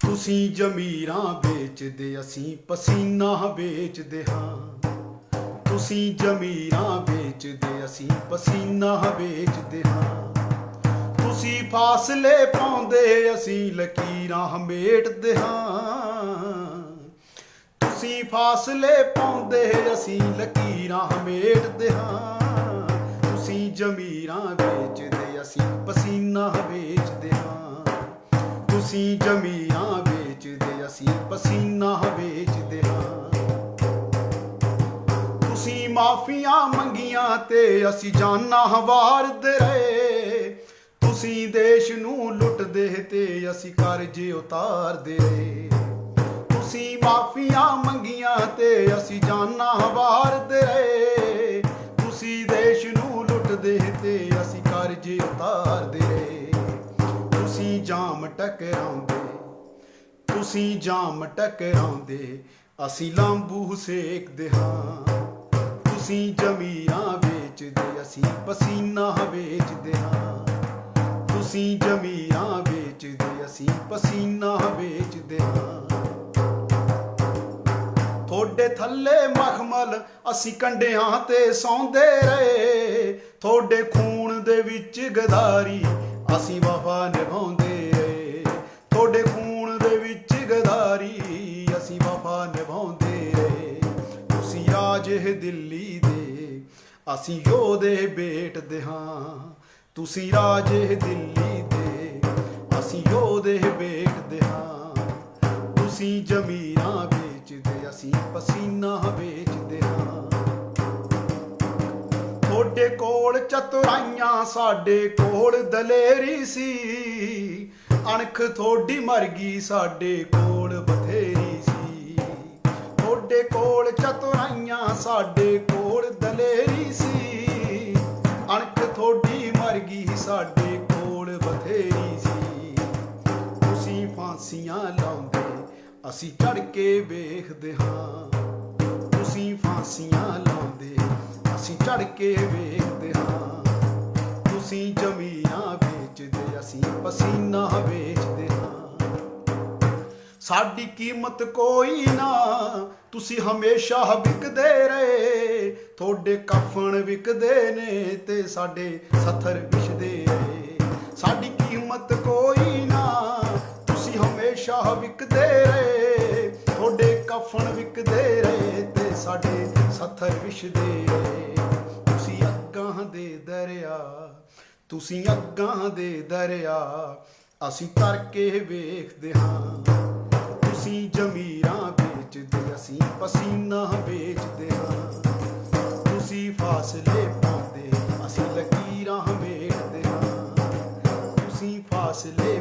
ਤੁਸੀਂ ਜ਼ਮੀਰਾਂ ਵੇਚਦੇ, ਅਸੀਂ ਪਸੀਨਾ ਵੇਚਦੇ ਹਾਂ। ਤੁਸੀਂ ਜ਼ਮੀਰਾਂ ਵੇਚਦੇ, ਅਸੀਂ ਪਸੀਨਾ ਵੇਚਦੇ ਹਾਂ। ਤੁਸੀਂ ਫਾਸਲੇ ਪਾਉਂਦੇ, ਅਸੀਂ ਲਕੀਰਾਂ ਹਮੇਟਦੇ ਹਾਂ। ਤੁਸੀਂ ਫਾਸਲੇ ਪਾਉਂਦੇ, ਅਸੀਂ ਲਕੀਰਾਂ ਹਮੇਟਦੇ ਹਾਂ। ਤੁਸੀਂ ਜ਼ਮੀਰਾਂ ਵੇਚਦੇ, ਅਸੀਂ ਪਸੀਨਾ ਵੇਚਦੇ ਹਾਂ। ਤੁਸੀਂ ਜ਼ਮੀਰਾਂ ਵੇਚਦੇ, ਅਸੀਂ ਪਸੀਨਾ ਵੇਚਦੇ ਹਾਂ। ਤੁਸੀਂ ਮਾਫੀਆਂ ਮੰਗੀਆਂ ਤੇ ਅਸੀਂ ਜਾਨਾਂ ਵਾਰਦੇ ਰਹੇ। ਤੁਸੀਂ ਦੇਸ਼ ਨੂੰ ਲੁੱਟਦੇ ਤੇ ਅਸੀਂ ਕਰਜ਼ੇ ਉਤਾਰਦੇ ਰਹੇ। ਤੁਸੀਂ ਮਾਫੀਆਂ ਮੰਗੀਆਂ ਤੇ ਅਸੀਂ ਜਾਨਾਂ ਵਾਰਦੇ ਰਹੇ। ਤੁਸੀਂ ਦੇਸ਼ ਨੂੰ ਲੁੱਟਦੇ ਤੇ ਅਸੀਂ ਕਰਜ਼ੇ ਉਤਾਰਦੇ ਰਹੇ। ਤੁਸੀਂ ਜਾਮ ਟਕਰਾਉਂਦੇ, ਤੁਸੀਂ ਜਾਮ ਟਕਰਾਉਂਦੇ, ਅਸੀਂ ਲਾਂਬੂ ਸੇਕਦੇ ਹਾਂ। ਤੁਸੀਂ ਜ਼ਮੀਰਾਂ ਵੇਚਦੇ, ਅਸੀਂ ਪਸੀਨਾ ਵੇਚਦੇ ਹਾਂ। ਤੁਸੀਂ ਜ਼ਮੀਰਾਂ ਵੇਚਦੇ, ਅਸੀਂ ਪਸੀਨਾ ਵੇਚਦੇ ਹਾਂ। ਤੁਹਾਡੇ ਥੱਲੇ ਮਖਮਲ, ਅਸੀਂ ਕੰਡਿਆਂ ਤੇ ਸੌਂਦੇ ਰਹੇ। ਤੁਹਾਡੇ ਖੂਨ ਦੇ ਵਿੱਚ ਗਦਾਰੀ ਅਸੀਂ ਵਫਾ ਨਿਭਾਉਂਦੇ ਰਹੇ ਤੁਹਾਡੇ ਖੂਨ ਦੇ ਵਿੱਚ ਗਦਾਰੀ ਅਸੀਂ ਵਫਾ ਨਿਭਾਉਂਦੇ ਰਹੇ ਤੁਸੀਂ ਰਾਜੇ ਦਿੱਲੀ ਦੇ, ਅਸੀਂ ਯੋਧੇ ਬੇਟਦੇ ਹਾਂ। ਤੁਸੀਂ ਰਾਜੇ ਦਿੱਲੀ ਦੇ, ਅਸੀਂ ਯੋਧੇ ਬੇਟਦੇ ਹਾਂ। ਤੁਸੀਂ ਜ਼ਮੀਰਾਂ ਤੁਹਾਡੇ ਕੋਲ ਚਤੁਰਾਈਆਂ, ਸਾਡੇ ਕੋਲ ਦਲੇਰੀ ਸੀ। ਅਣਖ ਥੋੜੀ ਮਰ ਗਈ, ਸਾਡੇ ਕੋਲ ਬਥੇਰੀ ਸੀ। ਤੁਹਾਡੇ ਕੋਲ ਚਤੁਰਾਈਆਂ, ਸਾਡੇ ਕੋਲ ਦਲੇਰੀ ਸੀ। ਅਣਖ ਥੋੜੀ ਮਰ ਗਈ, ਸਾਡੇ ਕੋਲ ਬਥੇਰੀ ਸੀ। ਤੁਸੀਂ ਫਾਂਸੀਆਂ ਲਾਉਂਦੇ, ਅਸੀਂ ਚੜ ਕੇ ਵੇਖਦੇ ਹਾਂ। ਤੁਸੀਂ ਫਾਂਸੀਆਂ ਲਾਉਂਦੇ, ਅਸੀਂ ਚੜ ਕੇ ਵੇਖਦੇ ਹਾਂ। ਤੁਸੀਂ ਜ਼ਮੀਨਾਂ ਵੇਚਦੇ, ਅਸੀਂ ਪਸੀਨਾ ਵੇਚਦੇ ਹਾਂ। ਸਾਡੀ ਕੀਮਤ ਕੋਈ ਨਾ, ਤੁਸੀਂ ਹਮੇਸ਼ਾ ਵਿਕਦੇ ਰਹੇ। ਤੁਹਾਡੇ ਕਫਨ ਵਿਕਦੇ ਨੇ ਤੇ ਸਾਡੇ ਸੱਥਰ ਵਿਛਦੇ ਰਹੇ ਸਾਡੀ ਕੀਮਤ ਕੋਈ ਨਾ, ਤੁਸੀਂ ਹਮੇਸ਼ਾ ਵਿਕਦੇ ਰਹੇ। ਤੁਹਾਡੇ ਵਿਕਦੇ ਰਹੇ ਤੇ ਸਾਡੇ ਸੱਥਰ ਵਿਛਦੇ ਰਹੇ। ਤੁਸੀਂ ਅੱਗਾਂ ਦੇ ਦਰਿਆ, ਤੁਸੀਂ ਅੱਗਾਂ ਦੇ ਦਰਿਆ, ਅਸੀਂ ਤਰ ਕੇ ਵੇਖਦੇ ਹਾਂ। ਤੁਸੀਂ ਜ਼ਮੀਰਾਂ ਵੇਚਦੇ, ਅਸੀਂ ਪਸੀਨਾ ਵੇਚਦੇ ਹਾਂ। ਤੁਸੀਂ ਫਾਸਲੇ ਪਾਉਂਦੇ, ਅਸੀਂ ਲਕੀਰਾਂ ਹਮੇਟਦੇ ਹਾਂ। ਤੁਸੀਂ ਫਾਸਲੇ